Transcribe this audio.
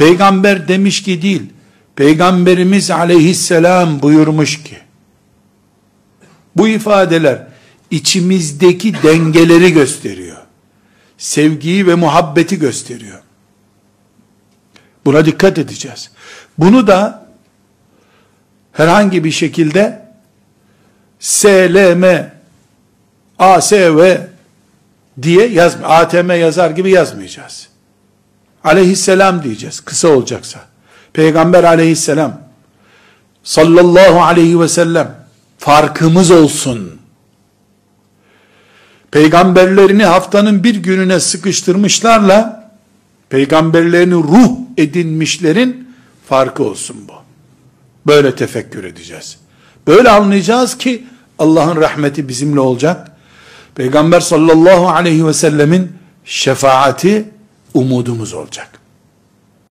Peygamber demiş ki değil, Peygamberimiz aleyhisselam buyurmuş ki, bu ifadeler içimizdeki dengeleri gösteriyor. Sevgiyi ve muhabbeti gösteriyor. Buna dikkat edeceğiz. Bunu da herhangi bir şekilde SLM ASV diye yazma. ATM yazar gibi yazmayacağız. Aleyhisselam diyeceğiz. Kısa olacaksa. Peygamber aleyhisselam sallallahu aleyhi ve sellem farkımız olsun. Peygamberlerini haftanın bir gününe sıkıştırmışlarla peygamberlerini ruh edinmişlerin farkı olsun bu. Böyle tefekkür edeceğiz. Böyle anlayacağız ki Allah'ın rahmeti bizimle olacak. Peygamber sallallahu aleyhi ve sellemin şefaati umudumuz olacak.